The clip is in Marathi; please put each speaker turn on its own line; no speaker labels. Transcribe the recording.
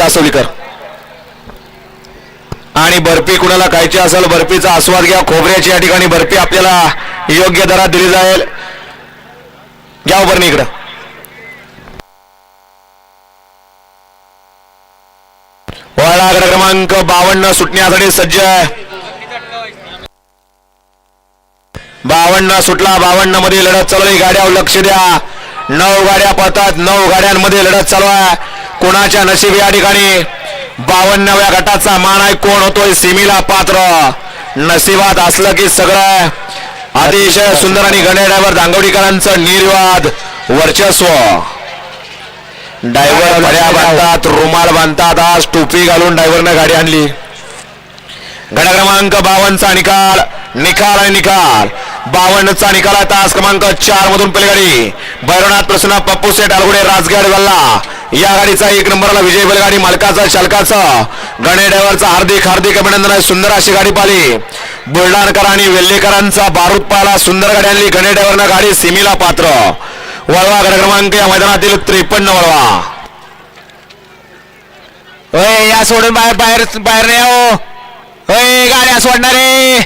आसवलीकर आणि बर्फी कुणाला खायची असेल बर्फीचा आस्वाद घ्या. खोबऱ्याची या ठिकाणी बर्फी आपल्याला योग्य दरात दिली जाईल. घ्या हो इकडं. वळा क्रमांक बावन्न सुटण्यासाठी सज्ज बावन्न सुटला बावन्नमध्ये लढत चालू गाड्यावर लक्ष द्या. नऊ गाड्या पळतात नऊ गाड्यांमध्ये लढत चालू आहे. कोणाच्या नशीब या ठिकाणी? बावन्नव्या गटाचा मान आहे कोण होतोय? सिमीला पात्र. नशिबात असलं की सगळं. अतिशय सुंदर आणि गणे ड्रायव्हर दांगवडीकरांचं निर्वाद वर्चस्व. ड्रायव्हर भड्या बांधतात रुमाल बांधतात आज टोपी घालून ड्रायव्हरनं गाडी आणली. गट क्रमांक बावनचा निकाल. निकाल आणि निकाल. बावन्नचा निकाल आहे तास क्रमांक चार मधून पलीगाडी. भैरवनाथ प्रसन्न पप्पू सेठ अलगुडे राजगड गल्ला. या गाडीचा एक नंबरला विजय बैलगाडी मालकाचा चालकाचा. गणे ड्रायव्हरचा हार्दिक हार्दिक अभिनंदन आहे. सुंदर अशी गाडी पाली बुलडाणकर आणि वेल्लेकरांचा बारूद पाला सुंदर गाडी आणली. गणे ड्रायव्हरनं गाडी सिमीला पात्र. वळवा गड क्रमांक या मैदानातील त्रेपन्न वळवा.
होय या सोडून बाहेर बाहेर बाहेर नाही हो होय गाड्या सोडणारे.